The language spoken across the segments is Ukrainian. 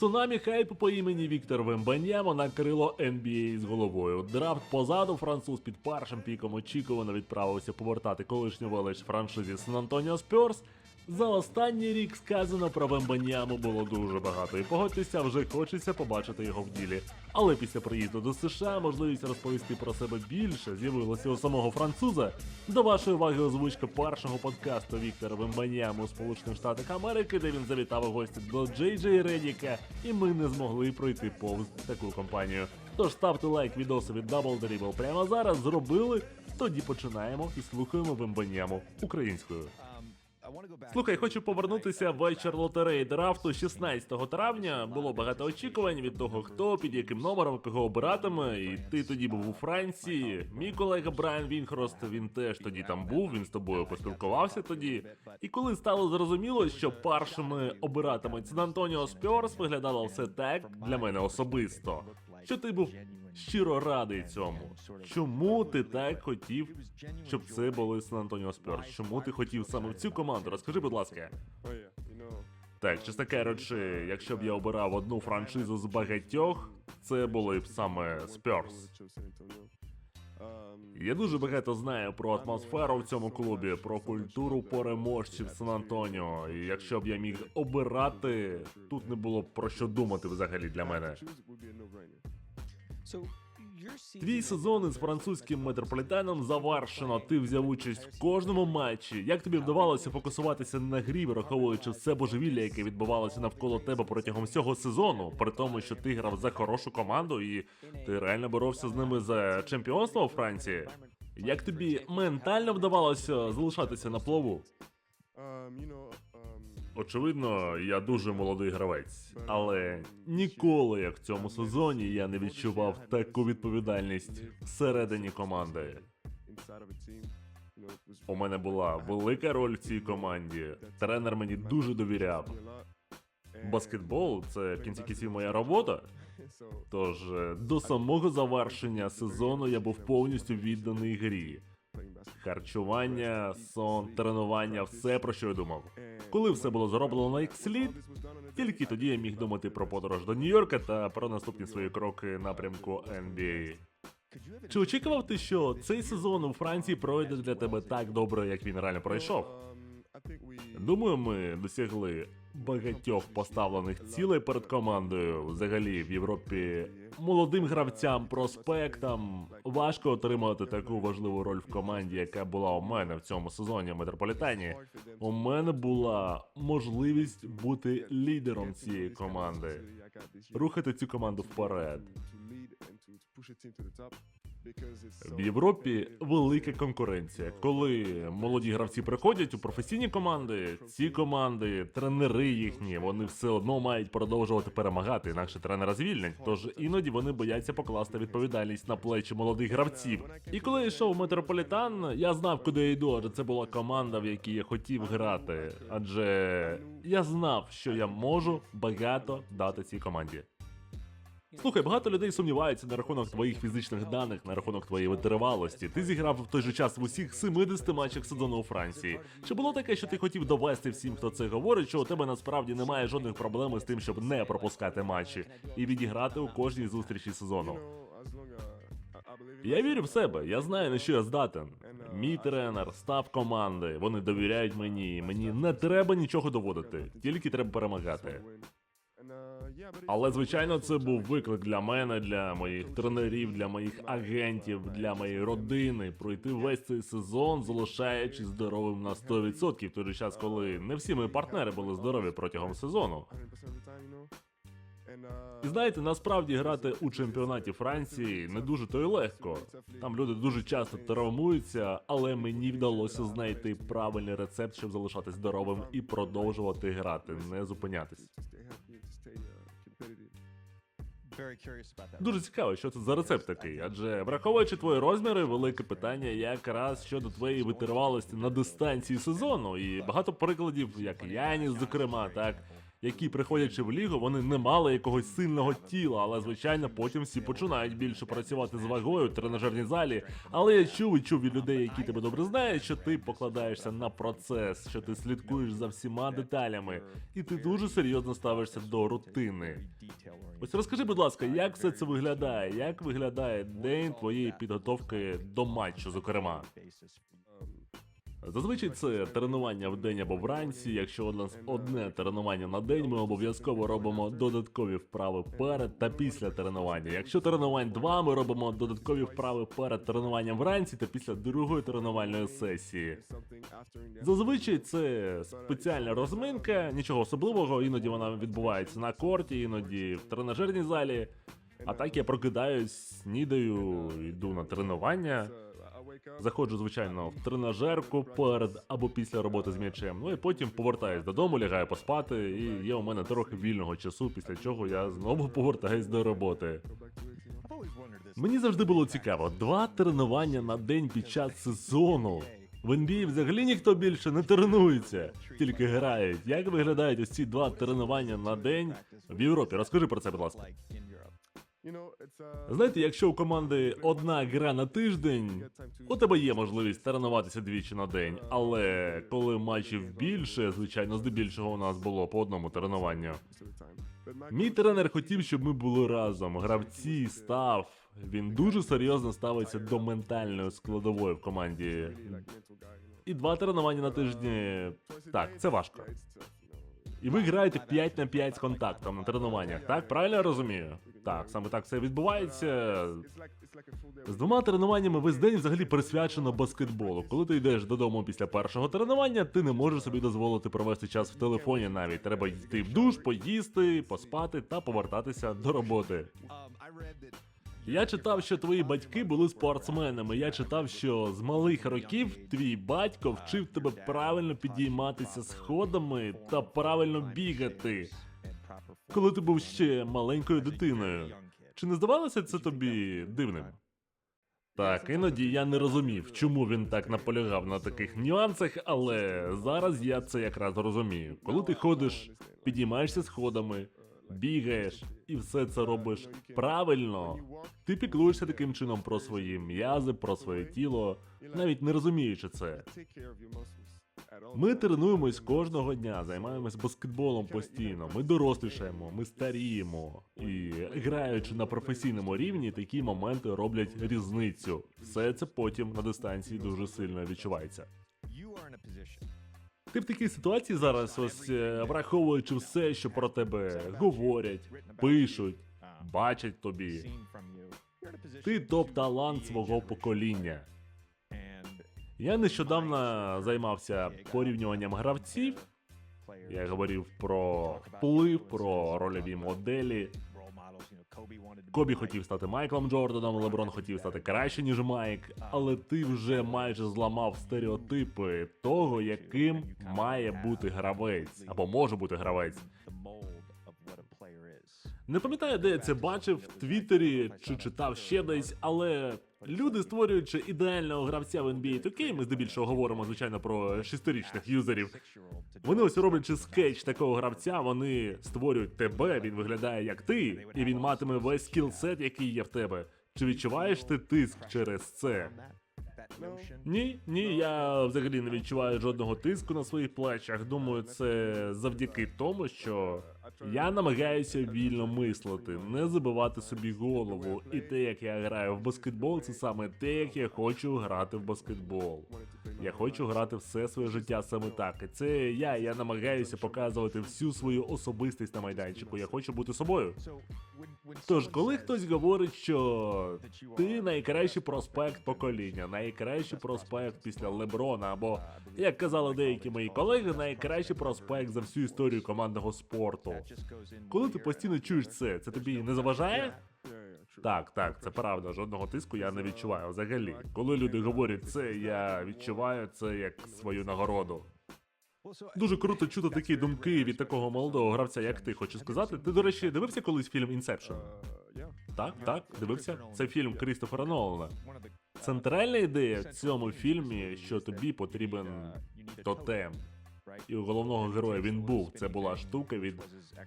Цунамі хайпу по імені Віктор Вембаньямо накрило NBA з головою. Драфт позаду француз під першим піком очікувано відправився повертати колишню велич франшизі Сан Антоніо Спьорс. За останній рік сказано про Вембаньяму було дуже багато, і погодьтеся, вже хочеться побачити його в ділі. Але після приїзду до США можливість розповісти про себе більше з'явилася у самого француза. До вашої уваги озвучка першого подкасту Віктора Вембаньяму у Сполучених Штатах Америки, де він завітав у гості до Джей Джей Редіка, і ми не змогли пройти повз таку компанію. Тож ставте лайк відосу від Double Dribble прямо зараз. Зробили. Тоді починаємо і слухаємо Вембаньяму українською. Слухай, хочу повернутися в вечір лотереї драфту 16 травня. Було багато очікувань від того, хто під яким номером кого обиратиме. І ти тоді був у Франції. Мій колега Брайан Вінхрост, він теж тоді там був. Він з тобою поспілкувався тоді. І коли стало зрозуміло, що першими обиратимуть Сан Антоніо Спьорс, виглядало все так для мене особисто. Що ти був щиро радий цьому. Чому ти так хотів, щоб це були Сан Антоніо Спьорс? Чому ти хотів саме в цю команду? Розкажи, будь ласка. Так, чесно кажучи, якщо б я обирав одну франшизу з багатьох, це були б саме. Um, Я дуже багато знаю про атмосферу в цьому клубі, про культуру переможців Сан Антоніо. І якщо б я міг обирати, тут не було б про що думати взагалі для мене. Твій сезон із французьким метрополітеном завершено. Ти взяв участь в кожному матчі. Як тобі вдавалося фокусуватися на грі, враховуючи все божевілля, яке відбувалося навколо тебе протягом всього сезону, при тому, що ти грав за хорошу команду і ти реально боровся з ними за чемпіонство у Франції. Як тобі ментально вдавалося залишатися на плаву? Очевидно, я дуже молодий гравець, але ніколи, як в цьому сезоні, я не відчував таку відповідальність всередині команди. У мене була велика роль в цій команді. Тренер мені дуже довіряв. Баскетбол це в кінці кінців моя робота. Тож е, до самого завершення сезону я був повністю відданий грі. Харчування, сон, тренування, все про що я думав. Коли все було зроблено як слід, Тільки тоді я міг думати про подорож до Нью-Йорка та про наступні свої кроки напрямку NBA. Чи очікував ти, що цей сезон у Франції пройде для тебе так добре, як він реально пройшов? Думаю, ми досягли багатьох поставлених цілей перед командою. Взагалі в Європі молодим гравцям, проспектам важко отримати таку важливу роль в команді, яка була у мене в цьому сезоні в метрополітені. У мене була можливість бути лідером цієї команди, рухати цю команду вперед. В Європі велика конкуренція. Коли молоді гравці приходять у професійні команди, ці команди, тренери їхні, вони все одно мають продовжувати перемагати, інакше тренера звільнять. Тож іноді вони бояться покласти відповідальність на плечі молодих гравців. І коли я йшов в метрополітан, я знав, куди я йду, адже це була команда, в якій я хотів грати. Адже я знав, що я можу багато дати цій команді. Слухай, багато людей сумніваються на рахунок твоїх фізичних даних, на рахунок твоєї витривалості. Ти зіграв в той же час в усіх 70 матчах сезону у Франції. Чи було таке, що ти хотів довести всім, хто це говорить, що у тебе насправді немає жодних проблем з тим, щоб не пропускати матчі і відіграти у кожній зустрічі сезону? Я вірю в себе, я знаю на що я здатен. Мій тренер, став команди, вони довіряють мені. Мені не треба нічого доводити, тільки треба перемагати. Але звичайно, це був виклик для мене, для моїх тренерів, для моїх агентів, для моєї родини пройти весь цей сезон, залишаючись здоровим на 100%, в той же час, коли не всі мої партнери були здорові протягом сезону. 100% of the time, you know. And І знаєте, насправді грати у чемпіонаті Франції не дуже то й легко. Там люди дуже часто травмуються, але мені вдалося знайти правильний рецепт, щоб залишатись здоровим і продовжувати грати, не зупинятись. Дуже цікаво, що це за рецепт такий, адже враховуючи твої розміри, велике питання якраз щодо твоєї витривалості на дистанції сезону, і багато прикладів, як Яніс, зокрема, так. Які приходячи в лігу, вони не мали якогось сильного тіла, але звичайно потім всі починають більше працювати з вагою в тренажерній залі. Але я чув і чув від людей, які тебе добре знають, що ти покладаєшся на процес, що ти слідкуєш за всіма деталями, і ти дуже серйозно ставишся до рутини. Ось розкажи, будь ласка, як все це виглядає? Як виглядає день твоєї підготовки до матчу, зокрема? Зазвичай це тренування в день або вранці. Якщо у нас одне тренування на день, ми обов'язково робимо додаткові вправи перед та після тренування. Якщо тренувань два, ми робимо додаткові вправи перед тренуванням вранці та після другої тренувальної сесії. Зазвичай це спеціальна розминка, нічого особливого, іноді вона відбувається на корті, іноді в тренажерній залі. А так я прокидаюсь, снідаю, йду на тренування. Заходжу, звичайно, в тренажерку перед або після роботи з м'ячем. Ну і потім повертаюсь додому, лягаю поспати, і є у мене трохи вільного часу, після чого я знову повертаюсь до роботи. Мені завжди було цікаво: два тренування на день під час сезону. В NBA взагалі ніхто більше не тренується, тільки грають. Як виглядають ось ці два тренування на день в Європі? Розкажи про це, будь ласка. Знаєте, якщо у команди одна гра на тиждень, у тебе є можливість тренуватися двічі на день, але коли матчів більше, звичайно, здебільшого у нас було по одному тренуванню. Мій тренер хотів, щоб ми були разом. Гравці, став. Він дуже серйозно ставиться до ментальної складової в команді. І два тренування на тижні. Так, це важко. І ви граєте 5 на 5 з контактом на тренуваннях, так? Правильно я розумію? Так, саме так це відбувається. З двома тренуваннями весь день взагалі присвячено баскетболу. Коли ти йдеш додому після першого тренування, ти не можеш собі дозволити провести час в телефоні навіть. Треба йти в душ, поїсти, поспати та повертатися до роботи. Я читав, що твої батьки були спортсменами. Я читав, що з малих років твій батько вчив тебе правильно підійматися сходами та правильно бігати, коли ти був ще маленькою дитиною. Чи не здавалося це тобі дивним? Так, іноді я не розумів, чому він так наполягав на таких нюансах, але зараз я це якраз розумію. Коли ти ходиш, підіймаєшся сходами, бігаєш і все це робиш правильно, ти піклуєшся таким чином про свої м'язи, про своє тіло, навіть не розуміючи це. Ми тренуємось кожного дня, займаємось баскетболом постійно. Ми дорослішаємо, ми старіємо. І граючи на професійному рівні, такі моменти роблять різницю. Все це потім на дистанції дуже сильно відчувається. Ти в такій ситуації зараз, ось е, враховуючи все, що про тебе говорять, пишуть, бачать тобі. Ти топ-талант свого покоління. Я нещодавно займався порівнюванням гравців. Я говорив про вплив, про рольові моделі. Кобі хотів стати Майклом Джорданом, Леброн хотів стати краще, ніж Майк, але ти вже майже зламав стереотипи того, яким має бути гравець або може бути гравець. Не пам'ятаю, де я це бачив в Твіттері чи читав ще десь, але люди, створюючи ідеального гравця в NBA 2K, ми здебільшого говоримо, звичайно, про шестирічних юзерів. Вони ось роблячи скетч такого гравця, вони створюють тебе, він виглядає як ти, і він матиме весь скілсет, який є в тебе. Чи відчуваєш ти тиск через це? Ні, ні, я взагалі не відчуваю жодного тиску на своїх плечах. Думаю, це завдяки тому, що я намагаюся вільно мислити, не забивати собі голову. І те, як я граю в баскетбол, це саме те, як я хочу грати в баскетбол. Я хочу грати все своє життя саме так. І це я. Я намагаюся показувати всю свою особистість на майданчику. Я хочу бути собою. Тож, коли хтось говорить, що ти найкращий проспект покоління, найкращий проспект після Леброна, або як казали деякі мої колеги, найкращий проспект за всю історію командного спорту. Коли ти постійно чуєш це, це тобі не заважає? Так, так, це правда. Жодного тиску я не відчуваю взагалі. Коли люди говорять це, я відчуваю це як свою нагороду. Дуже круто чути такі думки від такого молодого гравця, як ти хочу сказати. Ти, до речі, дивився колись фільм Інсепшн? Так, так, дивився. Це фільм Крістофера Нолана. Центральна ідея в цьому фільмі, що тобі потрібен тотем. І у головного героя він був. Це була штука від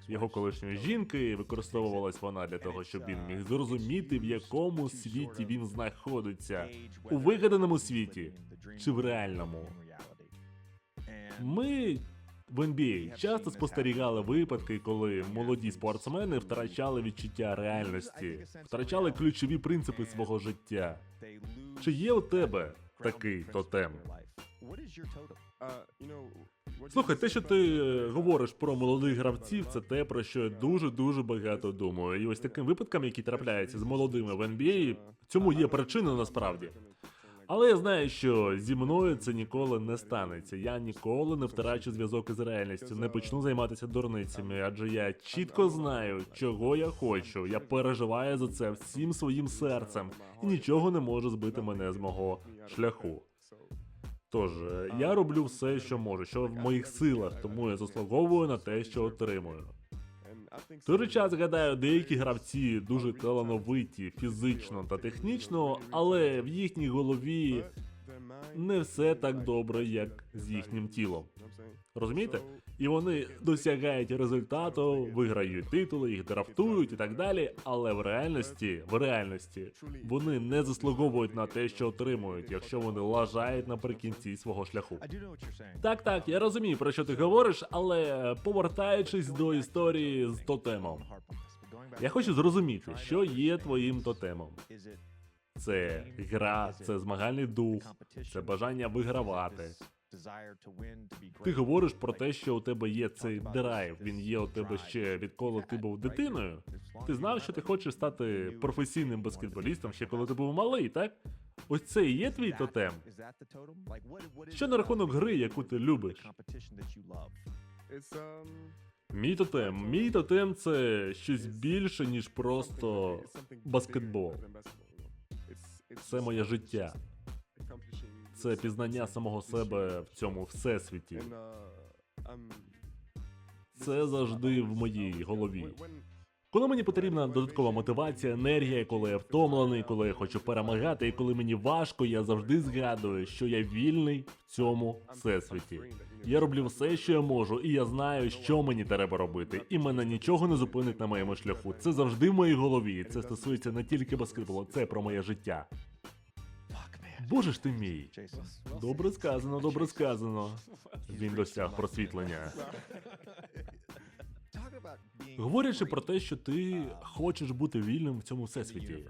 його колишньої жінки. і Використовувалась вона для того, щоб він міг зрозуміти, в якому світі він знаходиться. У вигаданому світі чи в реальному. Ми в NBA часто спостерігали випадки, коли молоді спортсмени втрачали відчуття реальності, втрачали ключові принципи свого життя. Чи є у тебе такий тотем? Слухай, те, що ти е, говориш про молодих гравців, це те, про що я дуже дуже багато думаю. І ось таким випадкам, які трапляються з молодими в NBA, цьому є причина насправді. Але я знаю, що зі мною це ніколи не станеться. Я ніколи не втрачу зв'язок із реальністю, не почну займатися дурницями, адже я чітко знаю, чого я хочу. Я переживаю за це всім своїм серцем, і нічого не може збити мене з мого шляху. Тож е, я роблю все, що можу, що в моїх силах, тому я заслуговую на те, що отримую. В той же час гадаю, деякі гравці дуже талановиті фізично та технічно, але в їхній голові не все так добре, як з їхнім тілом. Розумієте? І вони досягають результату, виграють титули, їх драфтують і так далі. Але в реальності, в реальності, вони не заслуговують на те, що отримують, якщо вони лажають наприкінці свого шляху. Так, так, я розумію, про що ти говориш, але повертаючись до історії з тотемом, я хочу зрозуміти, що є твоїм тотемом. Це гра, це змагальний дух, це бажання вигравати. Ти говориш про те, що у тебе є цей драйв. Він є у тебе ще відколи ти був дитиною. Ти знав, що ти хочеш стати професійним баскетболістом ще коли ти був малий, так? Ось це і є твій тотем. Що на рахунок гри, яку ти любиш? Um Мій тотем. Мій тотем це щось більше, ніж просто баскетбол. Це моє життя. Це пізнання самого себе в цьому всесвіті. Це завжди в моїй голові. Коли мені потрібна додаткова мотивація, енергія, коли я втомлений, коли я хочу перемагати, і коли мені важко, я завжди згадую, що я вільний в цьому всесвіті. Я роблю все, що я можу, і я знаю, що мені треба робити, і мене нічого не зупинить на моєму шляху. Це завжди в моїй голові. Це стосується не тільки баскетболу, це про моє життя. Боже ж ти мій. Добре сказано, добре сказано. Він досяг просвітлення. Говорячи про те, що ти хочеш бути вільним в цьому всесвіті.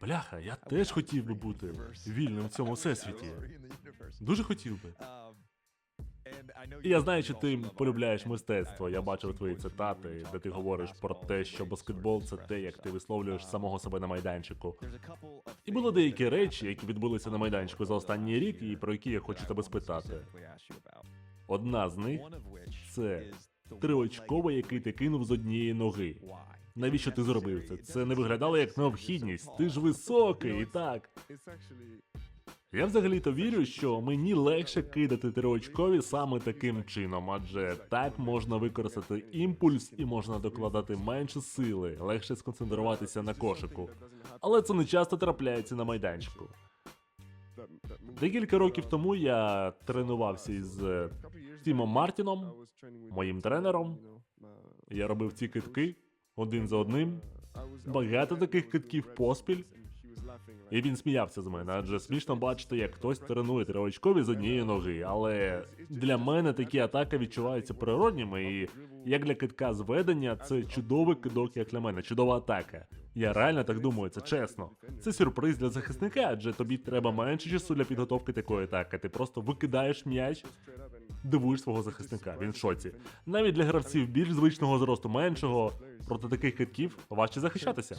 Бляха, я теж хотів би бути вільним в цьому всесвіті. Дуже хотів би. І я знаю, що ти полюбляєш мистецтво. Я бачив твої цитати, де ти говориш про те, що баскетбол це те, як ти висловлюєш самого себе на майданчику. І було деякі речі, які відбулися на майданчику за останній рік, і про які я хочу тебе спитати. Одна з них це триочковий, який ти кинув з однієї ноги. Навіщо ти зробив це? Це не виглядало як необхідність. Ти ж високий, і так. Я взагалі-то вірю, що мені легше кидати триочкові саме таким чином, адже так можна використати імпульс і можна докладати менше сили, легше сконцентруватися на кошику. Але це не часто трапляється на майданчику. Декілька років тому я тренувався із е, Тімом Мартіном. Моїм тренером. Я робив ці китки один за одним. Багато таких китків поспіль. І він сміявся з мене, адже смішно бачити, як хтось тренує триочкові з однієї ноги. Але для мене такі атаки відчуваються природніми, і як для китка зведення, це чудовий кидок, як для мене, чудова атака. Я реально так думаю, це чесно. Це сюрприз для захисника, адже тобі треба менше часу для підготовки такої атаки. Ти просто викидаєш м'яч, дивуєш свого захисника. Він в шоці. Навіть для гравців більш звичного зросту меншого проти таких китків важче захищатися.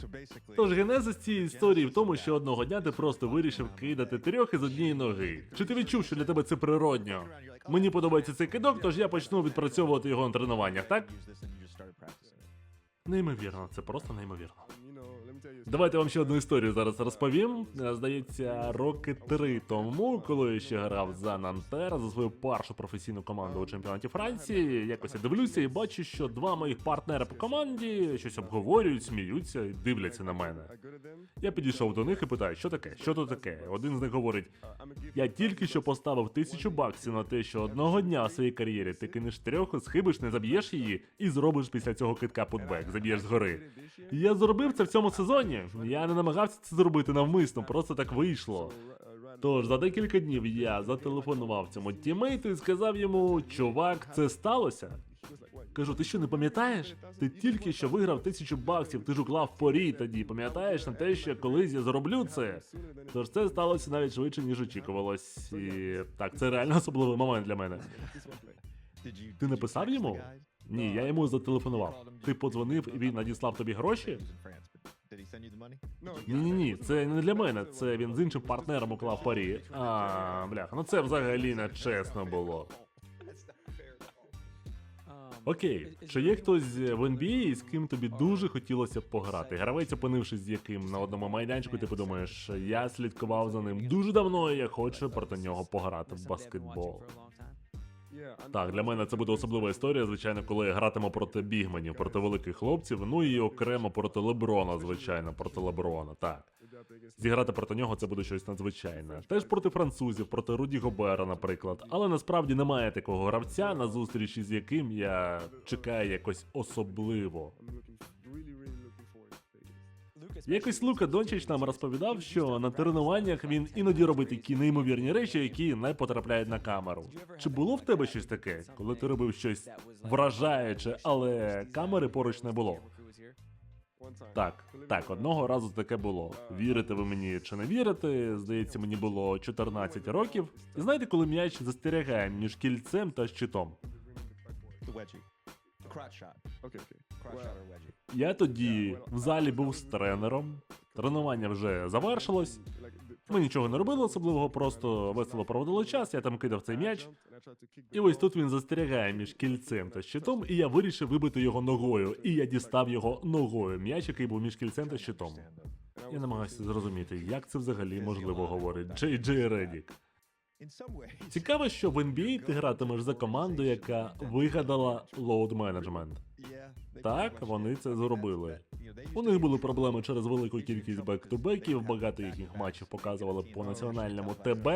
Тож генезис цієї історії в тому, що одного дня ти просто вирішив кидати трьох із однієї ноги. Чи ти відчув, що для тебе це природньо? Мені подобається цей кидок, тож я почну відпрацьовувати його на тренуваннях, так? Неймовірно, це просто неймовірно. Давайте вам ще одну історію зараз розповім. Здається, роки три тому, коли я ще грав за Нантер, за свою першу професійну команду у чемпіонаті Франції. Якось я дивлюся і бачу, що два моїх партнери по команді щось обговорюють, сміються і дивляться на мене. Я підійшов до них і питаю, що таке, що тут таке. Один з них говорить: я тільки що поставив тисячу баксів на те, що одного дня в своїй кар'єрі ти кинеш трьох, схибиш, не заб'єш її і зробиш після цього китка путбек, заб'єш згори. Я зробив це в цьому сезоні. Я не намагався це зробити навмисно, просто так вийшло. Тож за декілька днів я зателефонував цьому тімейту і сказав йому: чувак, це сталося. Кажу, ти що не пам'ятаєш? Ти тільки що виграв тисячу баксів, ти ж уклав порі тоді. Пам'ятаєш на те, що колись я зроблю це? Тож це сталося навіть швидше, ніж очікувалось. І так, це реально особливий момент для мене. Ти написав йому? Ні, я йому зателефонував. Ти подзвонив і він надіслав тобі гроші? Ні, ні, ні, це не для мене. Це він з іншим партнером уклав парі. А, бляха, ну це взагалі не чесно було. Окей, чи є хтось в NBA, з ким тобі дуже хотілося б пограти? Гравець, опинившись з яким на одному майданчику, ти подумаєш, я слідкував за ним дуже давно, і я хочу проти нього пограти в баскетбол. Так, для мене це буде особлива історія, звичайно, коли я гратиму проти бігменів, проти великих хлопців, ну і окремо проти Леброна, звичайно, проти Леброна, так. Зіграти проти нього це буде щось надзвичайне. Теж проти французів, проти Руді Гобера, наприклад. Але насправді немає такого гравця, на зустрічі з яким я чекаю якось особливо. Якось Лука Дончич нам розповідав, що на тренуваннях він іноді робить такі неймовірні речі, які не потрапляють на камеру. Чи було в тебе щось таке, коли ти робив щось вражаюче, але камери поруч не було? Так, так, одного разу таке було. Вірите ви мені чи не вірите? Здається, мені було 14 років. І знаєте, коли м'яч застерігає між кільцем та щитом? The wedgie. Я тоді в залі був з тренером. Тренування вже завершилось. Ми нічого не робили особливого, просто весело проводили час. Я там кидав цей м'яч. І ось тут він застерігає між кільцем та щитом, і я вирішив вибити його ногою. І я дістав його ногою. М'яч, який був між кільцем та щитом. Я намагаюся зрозуміти, як це взагалі можливо говорить Джей Джей Редік. Цікаво, що в NBA ти гратимеш за команду, яка вигадала лоуд менеджмент. Так, вони це зробили. У них були проблеми через велику кількість бек-ту-беків, багато їхніх матчів показували по національному ТБ.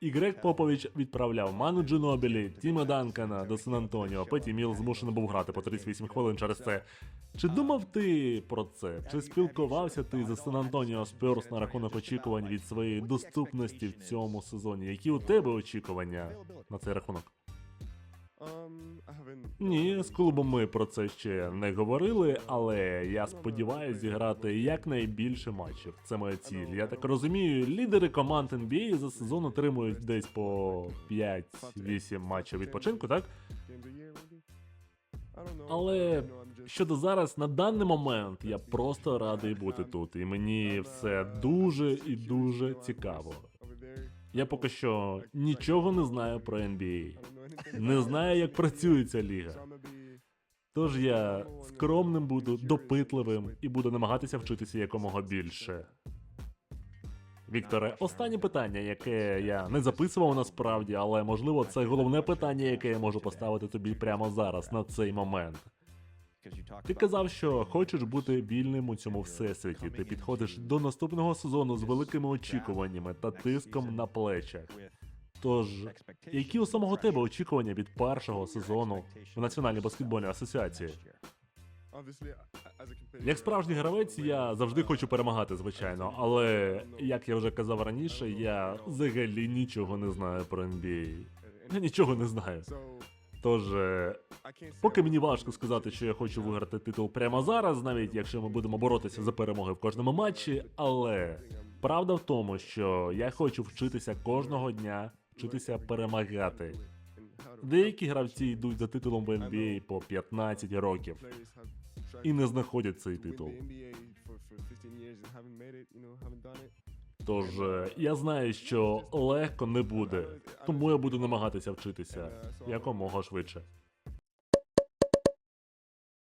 І Грег Попович відправляв Ману Джинобілі, Тіма Данкана до Сан-Антоніо. Петі Міл змушений був грати по 38 хвилин через це. Чи думав ти про це? Чи спілкувався ти за Сан-Антоніо Спьорс на рахунок очікувань від своєї доступності в цьому сезоні? Які у тебе очікування на цей рахунок? Um. Ні, з клубом ми про це ще не говорили, але я сподіваюся зіграти якнайбільше матчів. Це моя ціль. Я так розумію, лідери команд NBA за сезон отримують десь по 5-8 матчів відпочинку, так? Але щодо зараз, на даний момент я просто радий бути тут, і мені все дуже і дуже цікаво. Я поки що нічого не знаю про NBA. Не знаю, як працює ця ліга. Тож я скромним буду, допитливим і буду намагатися вчитися якомога більше. Вікторе, останнє питання, яке я не записував насправді, але можливо це головне питання, яке я можу поставити тобі прямо зараз, на цей момент. Ти казав, що хочеш бути вільним у цьому всесвіті. Ти підходиш до наступного сезону з великими очікуваннями та тиском на плечах. Тож, які у самого тебе очікування від першого сезону в Національній баскетбольній асоціації? Як справжній гравець, я завжди хочу перемагати, звичайно. Але як я вже казав раніше, я взагалі нічого не знаю про NBA. Я нічого не знаю. Тож, е, поки мені важко сказати, що я хочу виграти титул прямо зараз, навіть якщо ми будемо боротися за перемоги в кожному матчі. Але правда в тому, що я хочу вчитися кожного дня, вчитися перемагати. Деякі гравці йдуть за титулом в NBA по 15 років і не знаходять цей титул. The NBA for, for 15 years and haven't made it, you know, haven't done it. Тож е, я знаю, що легко не буде, тому я буду намагатися вчитися якомога швидше.